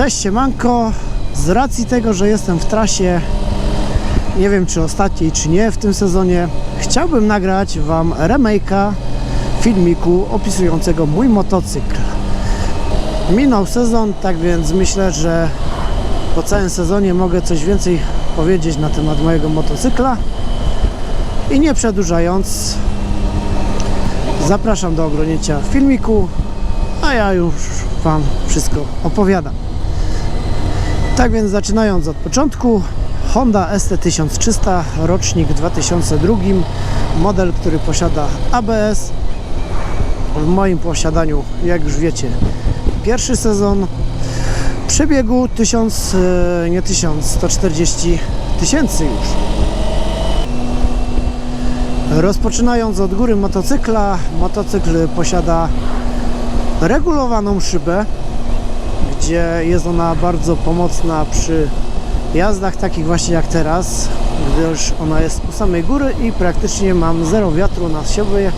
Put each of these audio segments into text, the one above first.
Cześć siemanko, z racji tego, że jestem w trasie, nie wiem czy ostatniej czy nie w tym sezonie, chciałbym nagrać Wam remake'a filmiku opisującego mój motocykl. Minął sezon, tak więc myślę, że po całym sezonie mogę coś więcej powiedzieć na temat mojego motocykla. I nie przedłużając, zapraszam do oglądnięcia filmiku, a ja już Wam wszystko opowiadam. Tak więc zaczynając od początku, Honda ST1300, rocznik 2002, model, który posiada ABS. W moim posiadaniu, jak już wiecie, pierwszy sezon przebiegu 1000, e, nie 1000, 140 tysięcy już. Rozpoczynając od góry motocykla, motocykl posiada regulowaną szybę, gdzie jest ona bardzo pomocna przy jazdach takich właśnie jak teraz, gdyż ona jest u samej góry i praktycznie mam zero wiatru na siebie.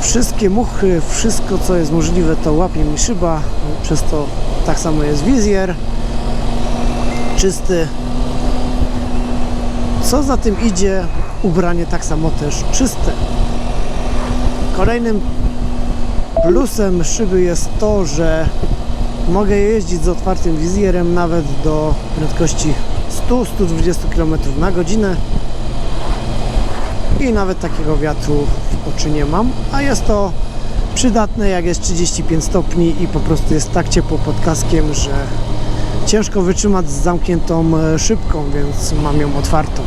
Wszystkie muchy, wszystko co jest możliwe to łapie mi szyba, przez to tak samo jest wizjer czysty. Co za tym idzie, ubranie tak samo też czyste. Kolejnym Plusem szyby jest to, że mogę jeździć z otwartym wizjerem nawet do prędkości 100-120 km na godzinę i nawet takiego wiatru w oczy nie mam, a jest to przydatne jak jest 35 stopni i po prostu jest tak ciepło pod kaskiem, że ciężko wytrzymać z zamkniętą e, szybką, więc mam ją otwartą.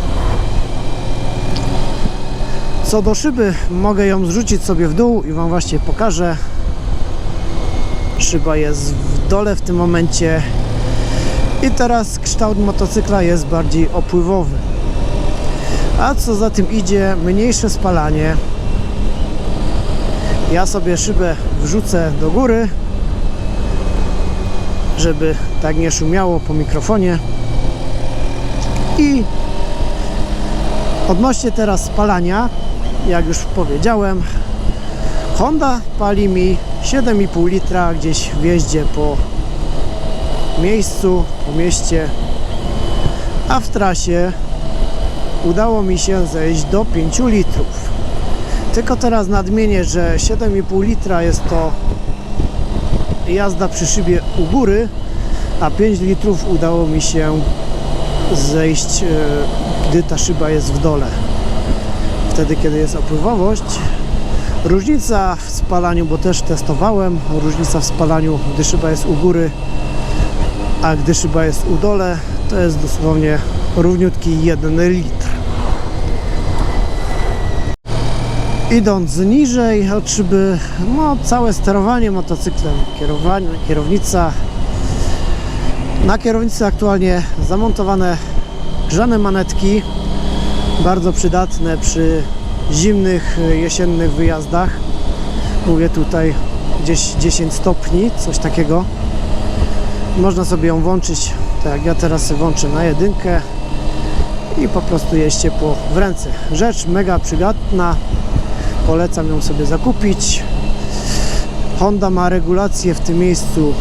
Co do szyby, mogę ją zrzucić sobie w dół i Wam właśnie pokażę. Szyba jest w dole w tym momencie. I teraz kształt motocykla jest bardziej opływowy. A co za tym idzie, mniejsze spalanie. Ja sobie szybę wrzucę do góry, żeby tak nie szumiało po mikrofonie. I odnośnie teraz spalania, jak już powiedziałem, Honda pali mi 7,5 litra gdzieś w jeździe po miejscu, po mieście, a w trasie udało mi się zejść do 5 litrów. Tylko teraz nadmienię, że 7,5 litra jest to jazda przy szybie u góry, a 5 litrów udało mi się zejść, e, gdy ta szyba jest w dole wtedy, kiedy jest opływowość. Różnica w spalaniu, bo też testowałem, różnica w spalaniu, gdy szyba jest u góry, a gdy szyba jest u dole, to jest dosłownie równiutki 1 litr. Idąc niżej od szyby, no całe sterowanie motocyklem, kierowanie, kierownica. Na kierownicy aktualnie zamontowane grzane manetki, bardzo przydatne przy zimnych, e, jesiennych wyjazdach. Mówię tutaj gdzieś 10 stopni, coś takiego. Można sobie ją włączyć, tak jak ja teraz włączę na jedynkę i po prostu jeść ciepło w ręce. Rzecz mega przydatna, polecam ją sobie zakupić. Honda ma regulację w tym miejscu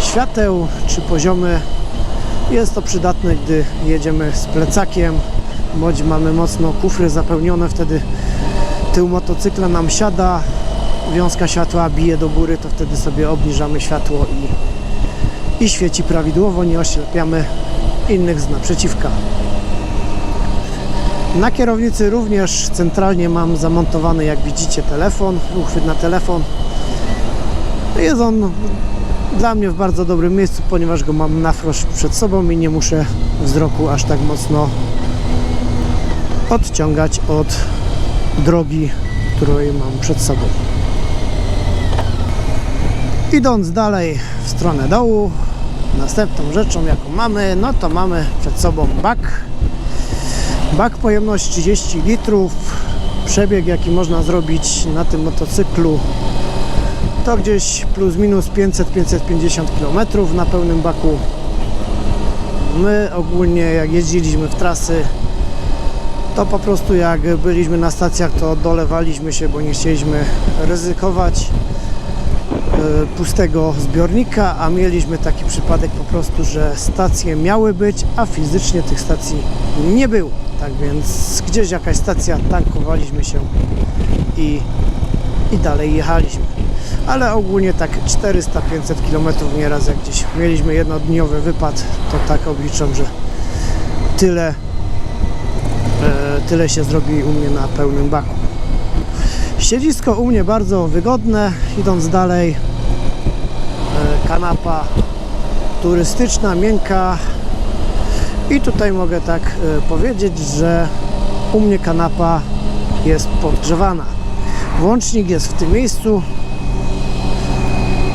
świateł czy poziomy. Jest to przydatne, gdy jedziemy z plecakiem bądź mamy mocno kufry zapełnione, wtedy tył motocykla nam siada, wiązka światła bije do góry, to wtedy sobie obniżamy światło i, i świeci prawidłowo, nie oślepiamy innych z naprzeciwka. Na kierownicy również centralnie mam zamontowany, jak widzicie, telefon, uchwyt na telefon. Jest on dla mnie w bardzo dobrym miejscu, ponieważ go mam na frost przed sobą i nie muszę wzroku aż tak mocno odciągać od drogi, którą mam przed sobą. Idąc dalej w stronę dołu, następną rzeczą jaką mamy, no to mamy przed sobą bak. Bak pojemność 30 litrów. Przebieg jaki można zrobić na tym motocyklu to gdzieś plus minus 500-550 km na pełnym baku. My ogólnie jak jeździliśmy w trasy to po prostu jak byliśmy na stacjach, to dolewaliśmy się, bo nie chcieliśmy ryzykować. e, pustego zbiornika, a mieliśmy taki przypadek po prostu, że stacje miały być, a fizycznie tych stacji nie było. Tak więc gdzieś jakaś stacja, tankowaliśmy się i, i dalej jechaliśmy. Ale ogólnie tak 400-500 km nieraz jak gdzieś mieliśmy jednodniowy wypad, to tak obliczam, że tyle, tyle się zrobi u mnie na pełnym baku. Siedzisko u mnie bardzo wygodne, idąc dalej e, kanapa turystyczna, miękka i tutaj mogę tak e, powiedzieć, że u mnie kanapa jest podgrzewana. Włącznik jest w tym miejscu.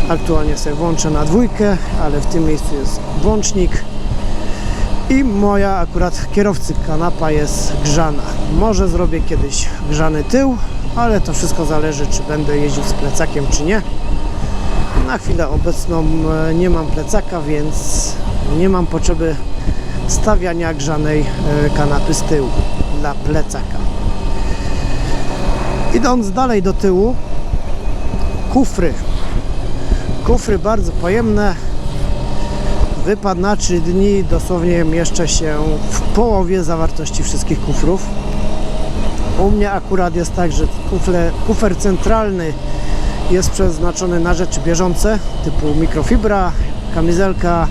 Aktualnie sobie włączę na dwójkę, ale w tym miejscu jest włącznik. I moja akurat kierowcy kanapa jest grzana. Może zrobię kiedyś grzany tył, ale to wszystko zależy, czy będę jeździł z plecakiem, czy nie. Na chwilę obecną e, nie mam plecaka, więc nie mam potrzeby stawiania grzanej e, kanapy z tyłu dla plecaka. Idąc dalej do tyłu, kufry. Kufry bardzo pojemne. Wypad na 3 dni dosłownie mieszczę się w połowie zawartości wszystkich kufrów. U mnie akurat jest tak, że kufle, kufer centralny jest przeznaczony na rzeczy bieżące typu mikrofibra, kamizelka,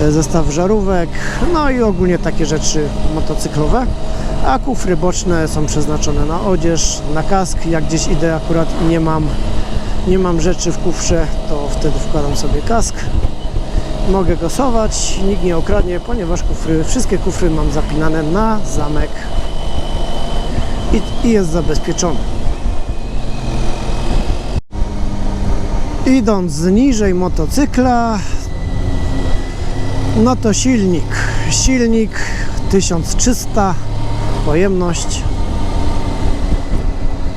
e, zestaw żarówek, no i ogólnie takie rzeczy motocyklowe. A kufry boczne są przeznaczone na odzież, na kask. Jak gdzieś idę akurat i nie mam, nie mam rzeczy w kufrze, to wtedy wkładam sobie kask. Mogę go sować, nikt nie okradnie, ponieważ kufry, wszystkie kufry mam zapinane na zamek i, i jest zabezpieczony. Idąc niżej motocykla, no to silnik. Silnik 1300, pojemność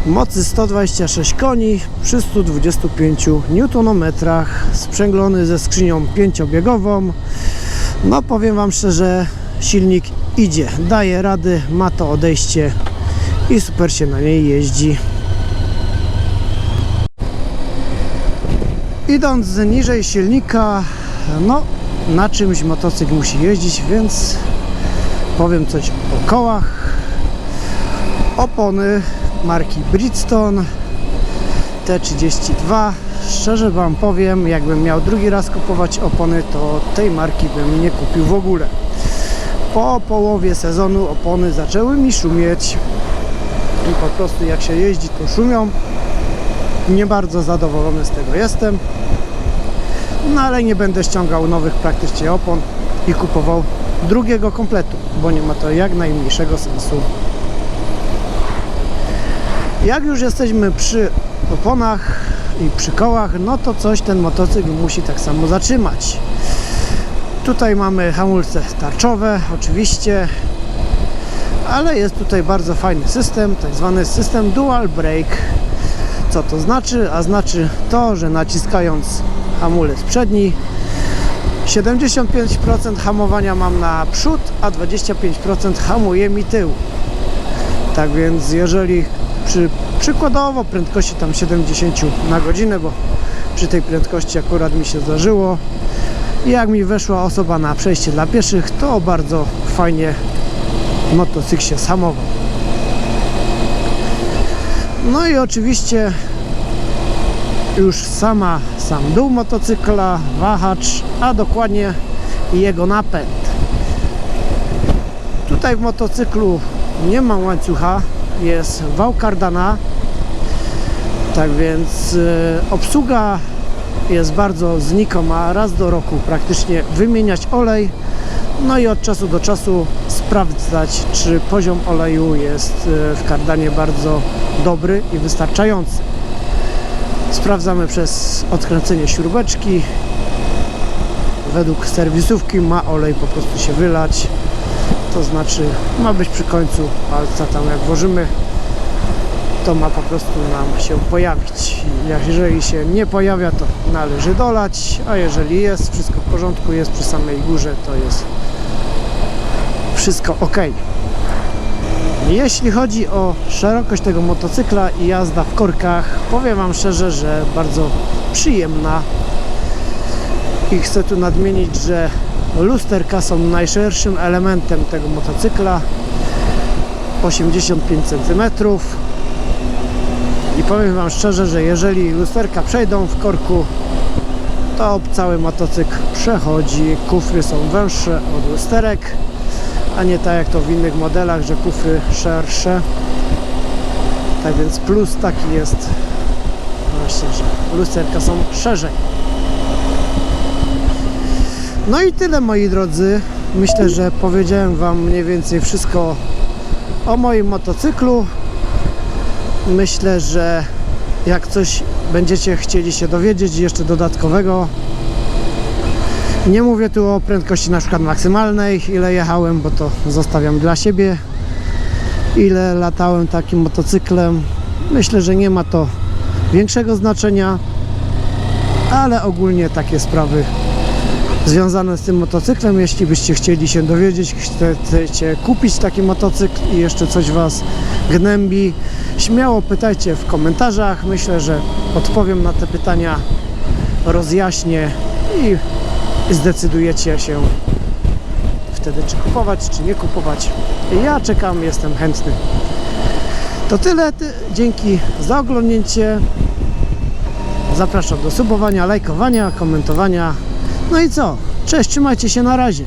mocy 126 koni przy 125 Nm, sprzęglony ze skrzynią pięciobiegową. No powiem Wam szczerze, silnik idzie, daje rady, ma to odejście i super się na niej jeździ. Idąc niżej silnika, no na czymś motocykl musi jeździć, więc powiem coś o kołach. Opony marki Bridgestone T32. Szczerze Wam powiem, jakbym miał drugi raz kupować opony, to tej marki bym nie kupił w ogóle. Po połowie sezonu opony zaczęły mi szumieć i po prostu jak się jeździ to szumią. Nie bardzo zadowolony z tego jestem. No ale nie będę ściągał nowych praktycznie opon i kupował drugiego kompletu, bo nie ma to jak najmniejszego sensu. Jak już jesteśmy przy oponach i przy kołach, no to coś ten motocykl musi tak samo zatrzymać. Tutaj mamy hamulce tarczowe, oczywiście, ale jest tutaj bardzo fajny system, tak zwany system dual brake. Co to znaczy? A znaczy to, że naciskając hamulec przedni 75% hamowania mam na przód, a 25% hamuje mi tył. Tak więc jeżeli przy przykładowo prędkości tam 70 na godzinę, bo przy tej prędkości akurat mi się zdarzyło i jak mi weszła osoba na przejście dla pieszych, to bardzo fajnie motocykl się samował. No i oczywiście już sama sam dół motocykla, wahacz, a dokładnie jego napęd. Tutaj w motocyklu nie ma łańcucha, jest wał kardana, tak więc y, obsługa jest bardzo znikoma, raz do roku praktycznie wymieniać olej, no i od czasu do czasu sprawdzać, czy poziom oleju jest y, w kardanie bardzo dobry i wystarczający. Sprawdzamy przez odkręcenie śrubeczki. Według serwisówki ma olej po prostu się wylać. To znaczy ma być przy końcu palca tam jak włożymy to ma po prostu nam się pojawić. Jeżeli się nie pojawia to należy dolać, a jeżeli jest wszystko w porządku, jest przy samej górze to jest wszystko ok. Jeśli chodzi o szerokość tego motocykla i jazda w korkach, powiem Wam szczerze, że bardzo przyjemna. I chcę tu nadmienić, że lusterka są najszerszym elementem tego motocykla. 85 cm. I powiem Wam szczerze, że jeżeli lusterka przejdą w korku, to cały motocykl przechodzi. Kufry są węższe od lusterek, a nie tak jak to w innych modelach, że kufry szersze. Tak więc plus taki jest właśnie, że lusterka są szerzej. No i tyle moi drodzy. Myślę, że powiedziałem Wam mniej więcej wszystko o moim motocyklu. Myślę, że jak coś będziecie chcieli się dowiedzieć jeszcze dodatkowego, nie mówię tu o prędkości na przykład maksymalnej, ile jechałem, bo to zostawiam dla siebie. Ile latałem takim motocyklem. Myślę, że nie ma to większego znaczenia, ale ogólnie takie sprawy związane z tym motocyklem. Jeśli byście chcieli się dowiedzieć, chcecie kupić taki motocykl i jeszcze coś Was gnębi, śmiało pytajcie w komentarzach. Myślę, że odpowiem na te pytania, rozjaśnię i zdecydujecie się wtedy, czy kupować, czy nie kupować. Ja czekam, jestem chętny. To tyle. Ty- Dzięki za oglądnięcie. Zapraszam do subowania, lajkowania, komentowania. No i co? Cześć, trzymajcie się na razie.